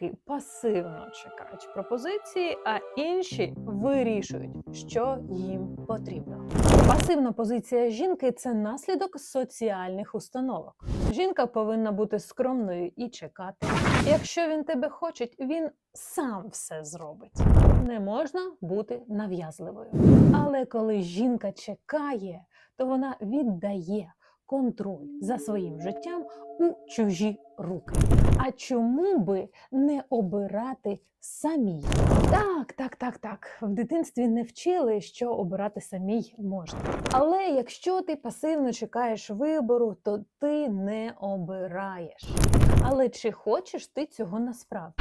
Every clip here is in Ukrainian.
чоловіки пасивно чекають пропозиції, а інші вирішують, що їм потрібно. Пасивна позиція жінки це наслідок соціальних установок. Жінка повинна бути скромною і чекати. Якщо він тебе хоче, він сам все зробить. Не можна бути нав'язливою. Але коли жінка чекає, то вона віддає контроль за своїм життям у чужі руки. А чому би не обирати самій? Так, так, так, так. В дитинстві не вчили, що обирати самій можна. Але якщо ти пасивно чекаєш вибору, то ти не обираєш. Але чи хочеш ти цього насправді?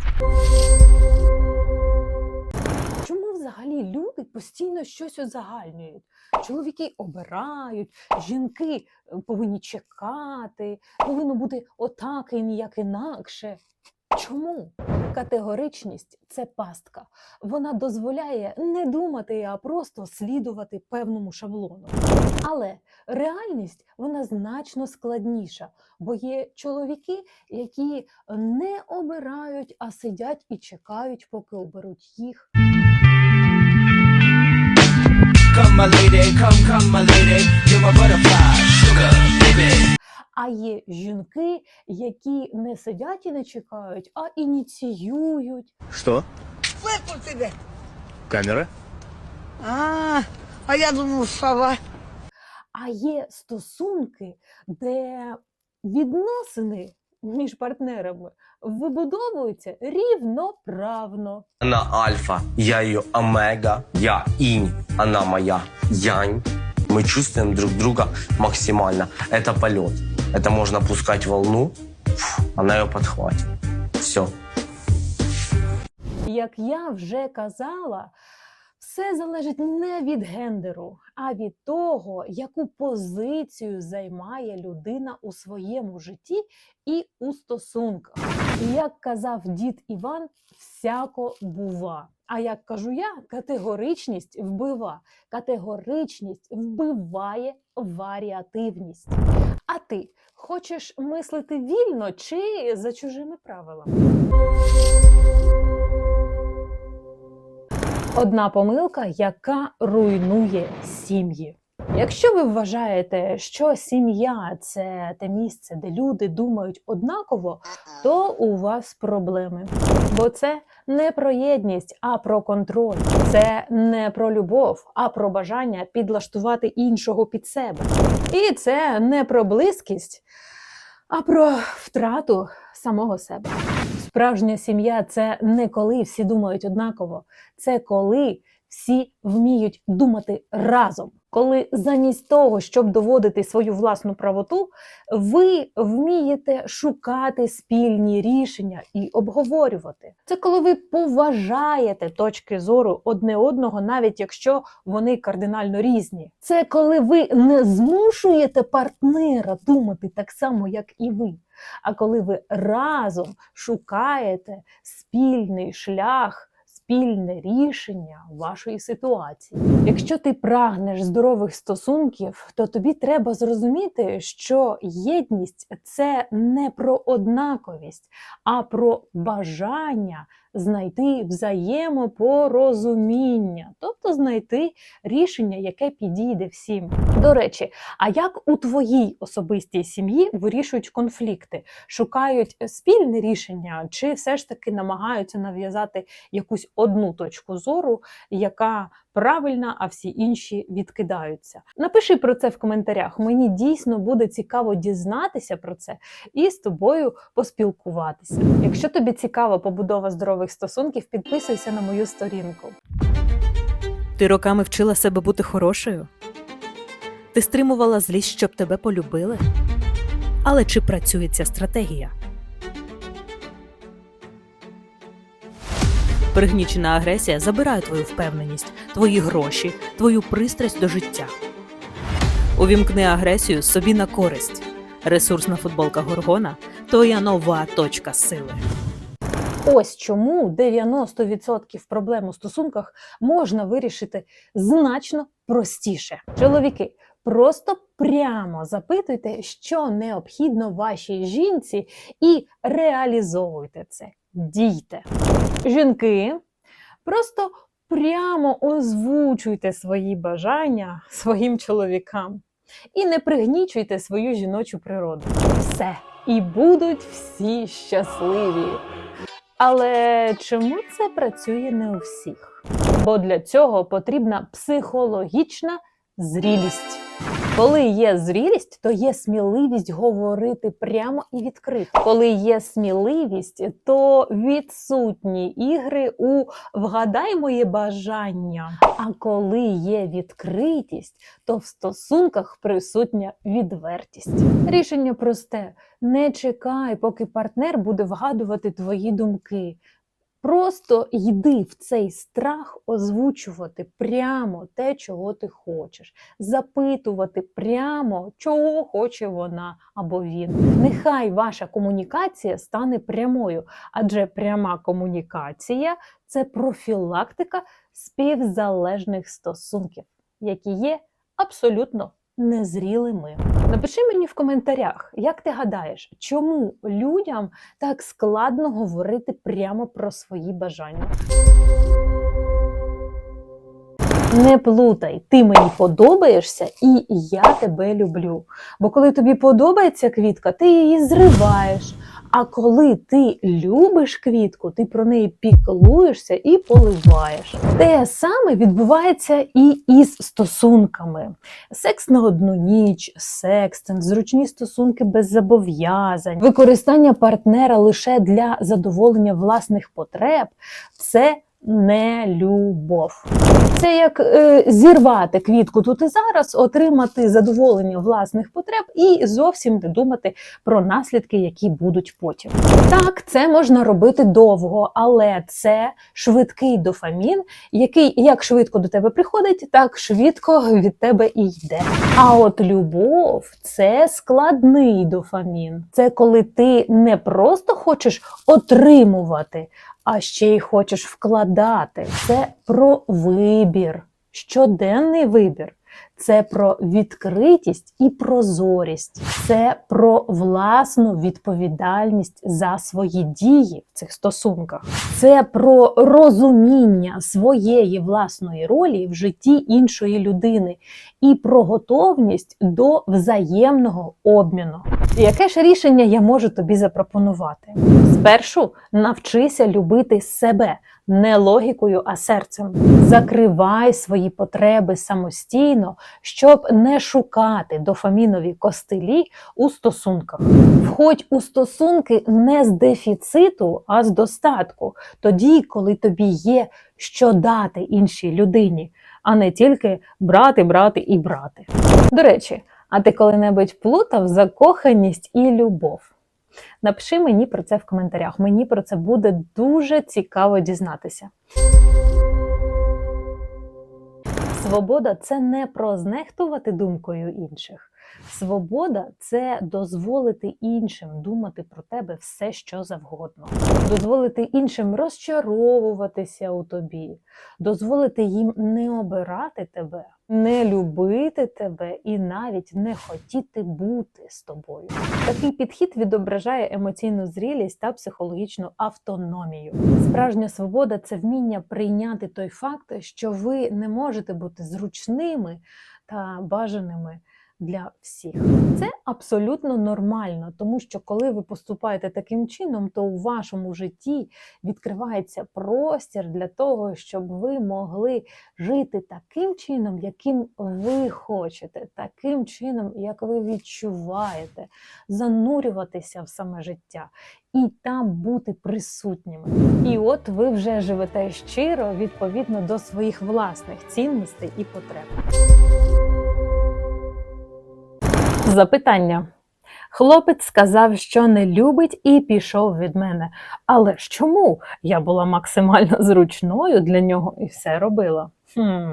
Взагалі люди постійно щось узагальнюють? Чоловіки обирають, жінки е, повинні чекати, повинно бути отак і ніяк інакше. Чому? Категоричність це пастка. Вона дозволяє не думати, а просто слідувати певному шаблону. Але реальність вона значно складніша, бо є чоловіки, які не обирають, а сидять і чекають, поки оберуть їх. Come, my lady, come, come, my lady. You're my butterfly, sugar, baby. А є жінки, які не сидять і не чекають, а ініціюють. Что? Фыркнул тебе. Камера? А, а я думал, сова. А є стосунки, де відносини між партнерами вибудовуються рівноправно. Она альфа, я ее омега, я инь, она моя янь. Мы чувствуем друг друга максимально. Это полет. Это можно пускать волну, фу, она ее подхватит. Все. Як я вже казала, все залежить не від гендеру, а від того, яку позицію займає людина у своєму житті і у стосунках. Як казав дід Іван, всяко бува. А як кажу я, категоричність вбива. Категоричність вбиває варіативність. А ти хочеш мислити вільно чи за чужими правилами? Одна помилка, яка руйнує сім'ї. Якщо ви вважаєте, що сім'я це те місце, де люди думають однаково, то у вас проблеми. Бо це не про єдність, а про контроль. Це не про любов, а про бажання підлаштувати іншого під себе. І це не про близькість, а про втрату самого себе. Справжня сім'я це не коли всі думають однаково, це коли всі вміють думати разом. Коли замість того, щоб доводити свою власну правоту, ви вмієте шукати спільні рішення і обговорювати. Це коли ви поважаєте точки зору одне одного, навіть якщо вони кардинально різні. Це коли ви не змушуєте партнера думати так само, як і ви. А коли ви разом шукаєте спільний шлях, спільне рішення вашої ситуації. Якщо ти прагнеш здорових стосунків, то тобі треба зрозуміти, що єдність це не про однаковість, а про бажання знайти взаємопорозуміння, тобто знайти рішення, яке підійде всім. До речі, а як у твоїй особистій сім'ї вирішують конфлікти? Шукають спільне рішення, чи все ж таки намагаються нав'язати якусь одну точку зору, яка правильна, а всі інші відкидаються? Напиши про це в коментарях. Мені дійсно буде цікаво дізнатися про це і з тобою поспілкуватися. Якщо тобі цікава побудова здорових стосунків, підписуйся на мою сторінку. Ти роками вчила себе бути хорошою? Ти стримувала злість, щоб тебе полюбили? Але чи працює ця стратегія? Пригнічена агресія забирає твою впевненість, твої гроші, твою пристрасть до життя. Увімкни агресію собі на користь. Ресурсна футболка Горгона твоя нова точка сили. Ось чому 90% проблем у стосунках можна вирішити значно простіше. Чоловіки, просто прямо запитуйте, що необхідно вашій жінці, і реалізовуйте це. дійте. Жінки, просто прямо озвучуйте свої бажання своїм чоловікам і не пригнічуйте свою жіночу природу. Все, і будуть всі щасливі. Але чому це працює не у всіх? Бо для цього потрібна психологічна зрілість. Коли є зрілість, то є сміливість говорити прямо і відкрито. Коли є сміливість, то відсутні ігри у вгадай моє бажання. А коли є відкритість, то в стосунках присутня відвертість. Рішення просте: не чекай, поки партнер буде вгадувати твої думки. Просто йди в цей страх озвучувати прямо те, чого ти хочеш, запитувати прямо, чого хоче вона або він. Нехай ваша комунікація стане прямою, адже пряма комунікація це профілактика співзалежних стосунків, які є абсолютно незрілими. Напиши мені в коментарях, як ти гадаєш, чому людям так складно говорити прямо про свої бажання. Не плутай, ти мені подобаєшся, і я тебе люблю. Бо коли тобі подобається квітка, ти її зриваєш. А коли ти любиш квітку, ти про неї піклуєшся і поливаєш. Те саме відбувається і із стосунками. Секс на одну ніч, секстинг, зручні стосунки без зобов'язань, використання партнера лише для задоволення власних потреб це не любов. Це як е, зірвати квітку тут і зараз, отримати задоволення власних потреб і зовсім не думати про наслідки, які будуть потім. Так, це можна робити довго, але це швидкий дофамін, який як швидко до тебе приходить, так швидко від тебе і йде. А от любов це складний дофамін. Це коли ти не просто хочеш отримувати, а ще й хочеш вкладати. Це про вибір, щоденний вибір. Це про відкритість і прозорість, це про власну відповідальність за свої дії в цих стосунках, це про розуміння своєї власної ролі в житті іншої людини і про готовність до взаємного обміну. Яке ж рішення я можу тобі запропонувати? Спершу навчися любити себе не логікою, а серцем. Закривай свої потреби самостійно, щоб не шукати дофамінові костилі у стосунках. Входь у стосунки не з дефіциту, а з достатку. Тоді, коли тобі є що дати іншій людині, а не тільки брати, брати і брати. До речі, а ти коли-небудь плутав закоханість і любов? Напиши мені про це в коментарях. Мені про це буде дуже цікаво дізнатися. Свобода це не про знехтувати думкою інших. Свобода це дозволити іншим думати про тебе все, що завгодно, дозволити іншим розчаровуватися у тобі, дозволити їм не обирати тебе, не любити тебе і навіть не хотіти бути з тобою. Такий підхід відображає емоційну зрілість та психологічну автономію. Справжня свобода це вміння прийняти той факт, що ви не можете бути зручними та бажаними для всіх. Це абсолютно нормально, тому що коли ви поступаєте таким чином, то у вашому житті відкривається простір для того, щоб ви могли жити таким чином, яким ви хочете, таким чином, як ви відчуваєте, занурюватися в саме життя і там бути присутніми. І от ви вже живете щиро відповідно до своїх власних цінностей і потреб. Запитання. Хлопець сказав, що не любить, і пішов від мене. Але ж чому? Я була максимально зручною для нього і все робила. Хм.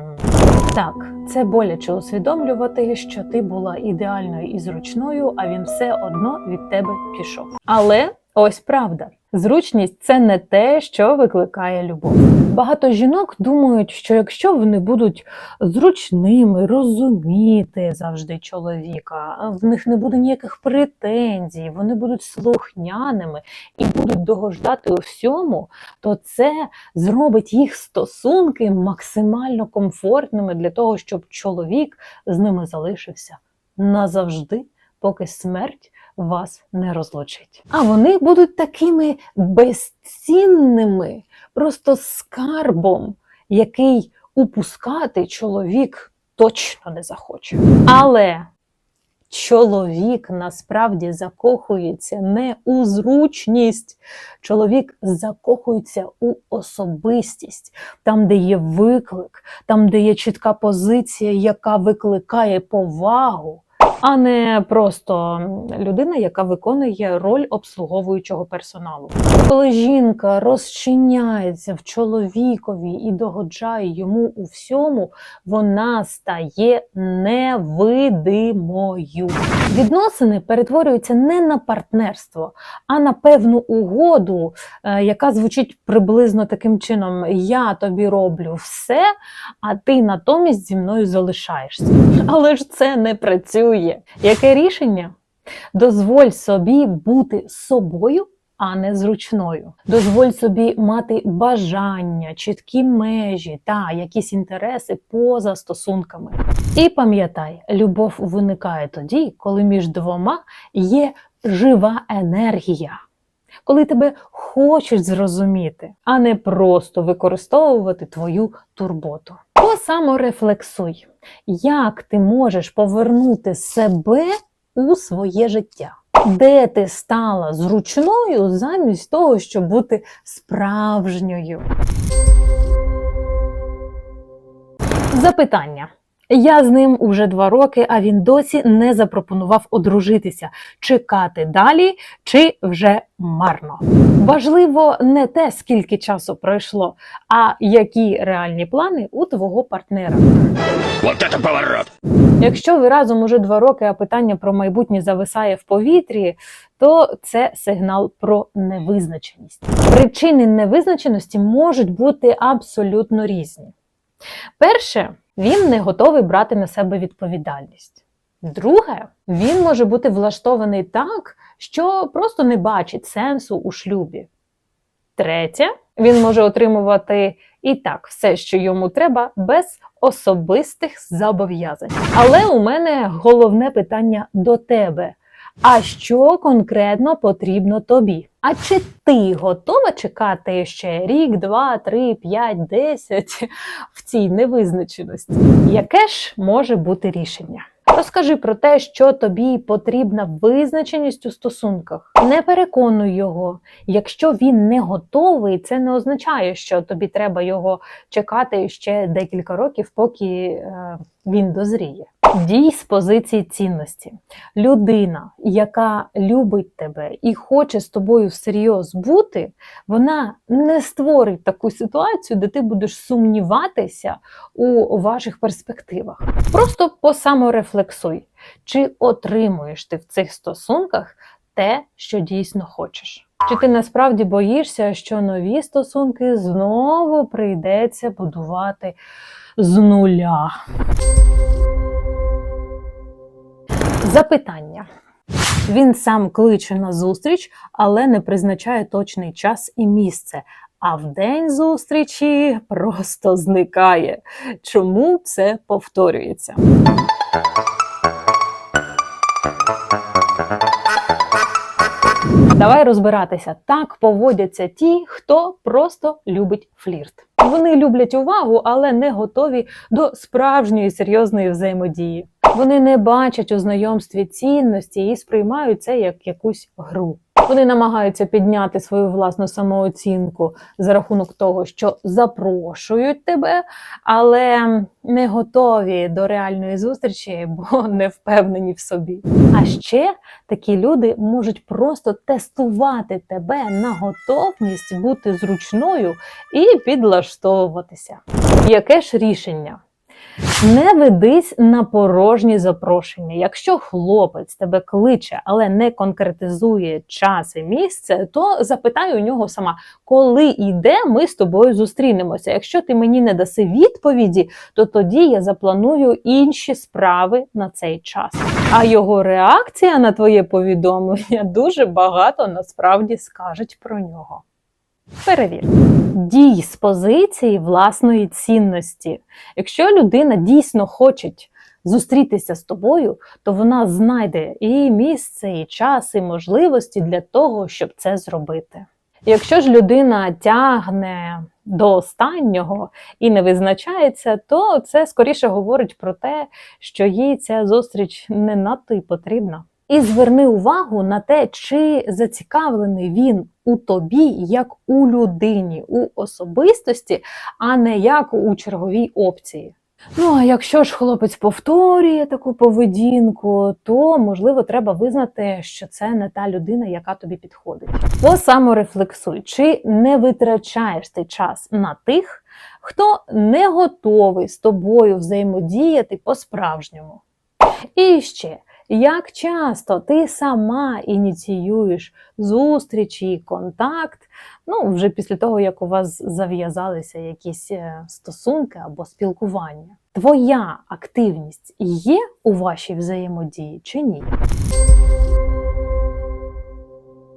Так, це боляче усвідомлювати, що ти була ідеальною і зручною, а він все одно від тебе пішов. Але ось правда: Зручність це не те, що викликає любов. Багато жінок думають, що якщо вони будуть зручними, розуміти завжди чоловіка, в них не буде ніяких претензій, вони будуть слухняними і будуть догождати у всьому, то це зробить їх стосунки максимально комфортними для того, щоб чоловік з ними залишився назавжди, поки смерть вас не розлучить. А вони будуть такими безцінними, просто скарбом, який упускати чоловік точно не захоче. Але чоловік насправді закохується не у зручність, чоловік закохується у особистість, там, де є виклик, там, де є чітка позиція, яка викликає повагу. А не просто людина, яка виконує роль обслуговуючого персоналу. Коли жінка розчиняється в чоловікові і догоджає йому у всьому, вона стає невидимою. Відносини перетворюються не на партнерство, а на певну угоду, е, яка звучить приблизно таким чином: я тобі роблю все, а ти натомість зі мною залишаєшся. Але ж це не працює. Яке рішення? Дозволь собі бути собою, а не зручною. Дозволь собі мати бажання, чіткі межі та якісь інтереси поза стосунками. І пам'ятай, любов виникає тоді, коли між двома є жива енергія. Коли тебе хочуть зрозуміти, а не просто використовувати твою турботу. Посаморефлексуй, як ти можеш повернути себе у своє життя? Де ти стала зручною замість того, щоб бути справжньою? Запитання. Я з ним уже два роки, а він досі не запропонував одружитися, чекати далі чи вже марно. Важливо не те, скільки часу пройшло, а які реальні плани у твого партнера. Вот это поворот! Якщо ви разом уже два роки, а питання про майбутнє зависає в повітрі, то це сигнал про невизначеність. Причини невизначеності можуть бути абсолютно різні. Перше, він не готовий брати на себе відповідальність. Друге, він може бути влаштований так, що просто не бачить сенсу у шлюбі. Третє, він може отримувати і так все, що йому треба, без особистих зобов'язань. Але у мене головне питання до тебе. А що конкретно потрібно тобі? А чи ти готова чекати ще рік, два, три, п'ять, десять в цій невизначеності? Яке ж може бути рішення? Розкажи про те, що тобі потрібна визначеність у стосунках. Не переконуй його. Якщо він не готовий, це не означає, що тобі треба його чекати ще декілька років, поки е, він дозріє. Дій з позиції цінності. Людина, яка любить тебе і хоче з тобою всерйоз бути, вона не створить таку ситуацію, де ти будеш сумніватися у ваших перспективах. Просто посаморефлексуй, чи отримуєш ти в цих стосунках те, що дійсно хочеш. Чи ти насправді боїшся, що нові стосунки знову прийдеться будувати з нуля? Запитання. Він сам кличе на зустріч, але не призначає точний час і місце. А в день зустрічі просто зникає. Чому це повторюється? Давай розбиратися. Так поводяться ті, хто просто любить флірт. Вони люблять увагу, але не готові до справжньої серйозної взаємодії. Вони не бачать у знайомстві цінності і сприймають це як якусь гру. Вони намагаються підняти свою власну самооцінку за рахунок того, що запрошують тебе, але не готові до реальної зустрічі, бо не впевнені в собі. А ще такі люди можуть просто тестувати тебе на готовність бути зручною і підлаштовуватися. Яке ж рішення? Не ведись на порожні запрошення. Якщо хлопець тебе кличе, але не конкретизує час і місце, то запитай у нього сама, коли і де ми з тобою зустрінемося. Якщо ти мені не даси відповіді, то тоді я запланую інші справи на цей час. А його реакція на твоє повідомлення дуже багато насправді скажуть про нього. Перевір. Дій з позиції власної цінності. Якщо людина дійсно хоче зустрітися з тобою, то вона знайде і місце, і час, і можливості для того, щоб це зробити. Якщо ж людина тягне до останнього і не визначається, то це скоріше говорить про те, що їй ця зустріч не надто й потрібна. І зверни увагу на те, чи зацікавлений він у тобі як у людині, у особистості, а не як у черговій опції. Ну, а якщо ж хлопець повторює таку поведінку, то можливо треба визнати, що це не та людина, яка тобі підходить. Посаморефлексуй, чи не витрачаєш ти час на тих, хто не готовий з тобою взаємодіяти по-справжньому. І ще, як часто ти сама ініціюєш зустрічі, контакт, ну вже після того, як у вас зав'язалися якісь е, стосунки або спілкування. Твоя активність є у вашій взаємодії чи ні?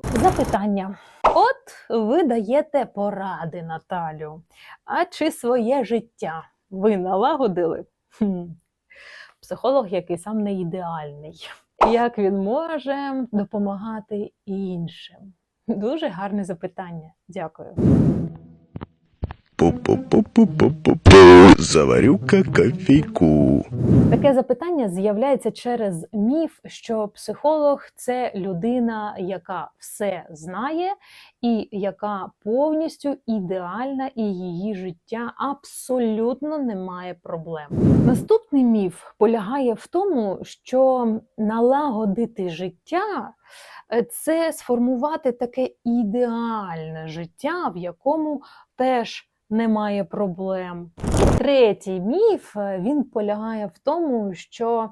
Запитання. От ви даєте поради Наталю. А чи своє життя ви налагодили? Психолог, який сам не ідеальний. Як він може допомагати іншим? Дуже гарне запитання. Дякую. Заварю-ка кофейку. Таке запитання з'являється через міф, що психолог це людина, яка все знає, і яка повністю ідеальна, і її життя абсолютно не має проблем. Наступний міф полягає в тому, що налагодити життя е, це сформувати таке ідеальне життя, в якому теж немає проблем. Третій міф е, він полягає в тому, що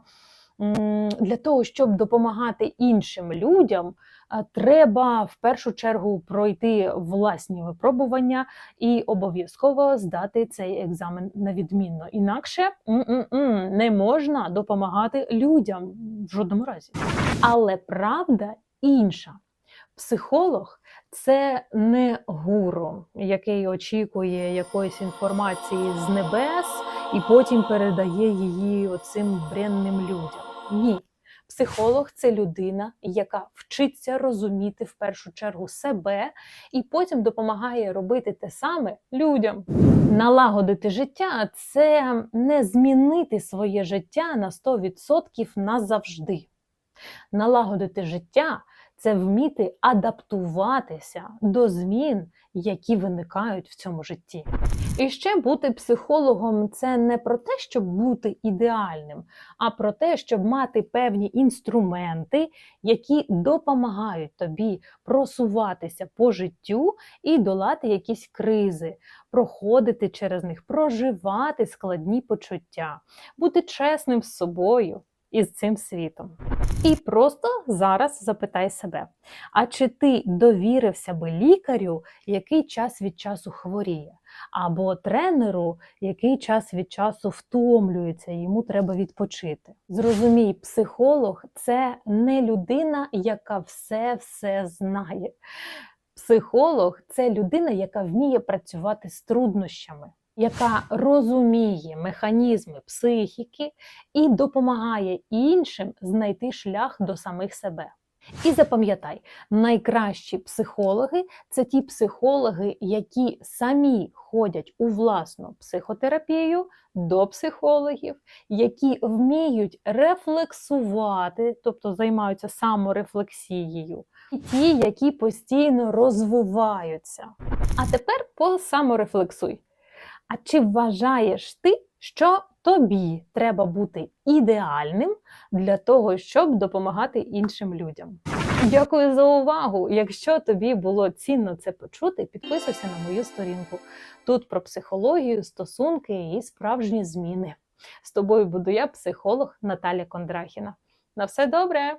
для того, щоб допомагати іншим людям, е, треба в першу чергу пройти власні випробування і обов'язково здати цей екзамен на відмінно. Інакше м-м-м, не можна допомагати людям в жодному разі. Але правда інша. Психолог це не гуру, який очікує якоїсь інформації з небес і потім передає її оцим бренним людям. Ні. Психолог це людина, яка вчиться розуміти в першу чергу себе і потім допомагає робити те саме людям. Налагодити життя це не змінити своє життя на 100% назавжди. Налагодити життя це вміти адаптуватися до змін, які виникають в цьому житті. І ще бути психологом це не про те, щоб бути ідеальним, а про те, щоб мати певні інструменти, які допомагають тобі просуватися по життю і долати якісь кризи, проходити через них, проживати складні почуття, бути чесним з собою і з цим світом. І просто зараз запитай себе: а чи ти довірився би лікарю, який час від часу хворіє, або тренеру, який час від часу втомлюється, йому треба відпочити? Зрозумій, психолог це не людина, яка все все знає. Психолог це людина, яка вміє працювати з труднощами. Яка розуміє механізми психіки і допомагає іншим знайти шлях до самих себе. І запам'ятай, найкращі психологи це ті психологи, які самі ходять у власну психотерапію до психологів, які вміють рефлексувати, тобто займаються саморефлексією, і ті, які постійно розвиваються. А тепер посаморефлексуй. А чи вважаєш ти, що тобі треба бути ідеальним для того, щоб допомагати іншим людям? Дякую за увагу! Якщо тобі було цінно це почути, підписуйся на мою сторінку. Тут про психологію, стосунки і справжні зміни. З тобою буду я, психолог Наталя Кондрахіна. На все добре!